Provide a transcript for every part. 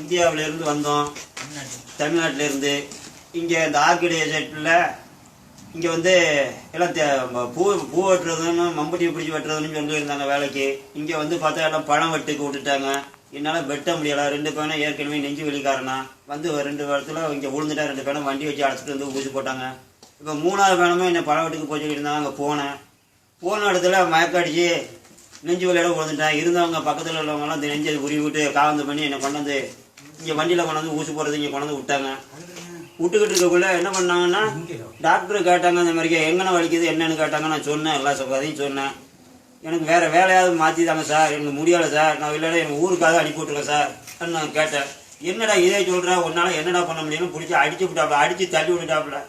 இந்தியாவிலேருந்து வந்தோம். தமிழ்நாட்டிலேருந்து. இருந்து இங்க இந்த ஆர்கிடே செட்டில் இங்க வந்து எல்லாம் பூ பூ வெட்டுறதுன்னு மம்பட்டியை பிடிச்சி வெட்டுறதுன்னு சொல்லி இருந்தாங்க வேலைக்கு. இங்க வந்து பார்த்தா எல்லாம் பழம் வெட்டுக்கு விட்டுட்டாங்க. என்னால வெட்ட முடியல. ரெண்டு பேரும் ஏற்கனவே நெஞ்சு வெளிக்காரனா வந்து ஒரு ரெண்டு வாரத்தில் இங்க விழுந்துட்டா ரெண்டு பேனை வண்டி வச்சு அழைச்சிட்டு வந்து ஊசி போட்டாங்க. இப்போ மூணாவது பேனமும் என்ன பழம் வெட்டுக்கு போய் சொல்லிட்டு இருந்தாங்க அங்கே போனேன். போன இடத்துல மயக்கடிச்சு நெஞ்சு வலியோட கொடுத்துட்டேன் இருந்தவங்க பக்கத்தில் உள்ளவங்கலாம் இந்த நெஞ்சை உருவி விட்டு காவந்து பண்ணி என்னை கொண்டாந்து இங்கே வண்டியில் கொண்டாந்து ஊசி போடுறது இங்கே கொண்டாந்து விட்டாங்க. விட்டுக்கிட்டு இருக்கக்குள்ள என்ன பண்ணாங்கன்னா டாக்டர் கேட்டாங்க இந்த மாதிரி எங்கன வலிக்குது? என்னன்னு கேட்டாங்க. நான் சொன்னேன். எல்லா சொல்லாதையும் சொன்னேன். எனக்கு வேறு வேலையாவது மாற்றி தாங்க சார். எனக்கு முடியலை சார். நான் இல்லைன்னா எனக்கு ஊருக்காக அனுப்பி விட்டுருங்க சார். நான் கேட்டேன். என்னடா இதே சொல்கிறேன் உன்னால் என்னடா பண்ண முடியும்னு பிடிச்சி அடிச்சு விட்டாப்புல அடித்து தள்ளி விட்டுட்டாப்புல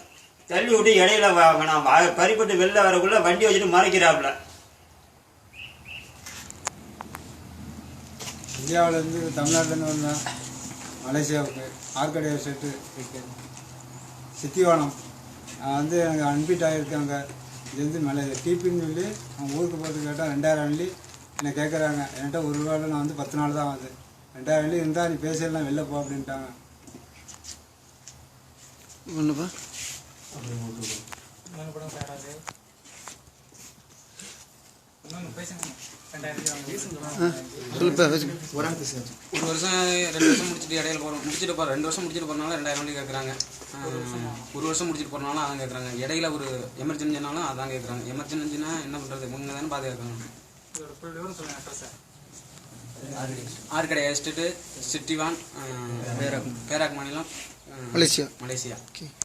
தள்ளி விட்டு இடையில நான் வ- பறிப்பட்டு வெளில வரக்குள்ளே வண்டி வச்சுட்டு மறைக்கிறாப்புல இந்தியாவிலேருந்து தமிழ்நாட்டிலேருந்து வந்தேன் மலேசியாவுக்கு ஆர்கடே செட்டு இருக்கு. சித்திவானம். நான் வந்து எனக்கு அன்பிட் ஆகியிருக்காங்க இது வந்து மலை டிபின்னு சொல்லி அவங்க ஊருக்கு போகிறது கேட்டால் ரெண்டாயிரம் வெள்ளி என்னை கேட்குறாங்க என்கிட்ட ஒரு ரூபாயில் நான் வந்து பத்து நாள் தான் வந்து. ரெண்டாயிரம் வெள்ளி இருந்தால் நீ பேசிடலாம் வெளில போ அப்படின்ட்டாங்க. ஒன்றுப்பா ஒரு வருஷம் ரெண்டு வருஷம் முடிச்சுட்டு இடையில போகிறோம் முடிச்சுட்டு போகிறோம் ரெண்டு வருஷம் முடிச்சுட்டு போகிறனால ரெண்டாயிரம் வண்டி கேட்குறாங்க ஒரு வருஷம் முடிச்சுட்டு போகிறனால அதான் கேட்குறாங்க இடையில ஒரு எமர்ஜென்சினாலும் அதான் கேட்குறாங்க எமர்ஜென்சினா என்ன பண்ணுறது முன்னே தானே பார்த்து கேட்குறாங்க ஆர்கடை எஸ்டேட்டு சிட்டிவான் பேராக் பேராக் மாநிலம் மலேசியா மலேசியா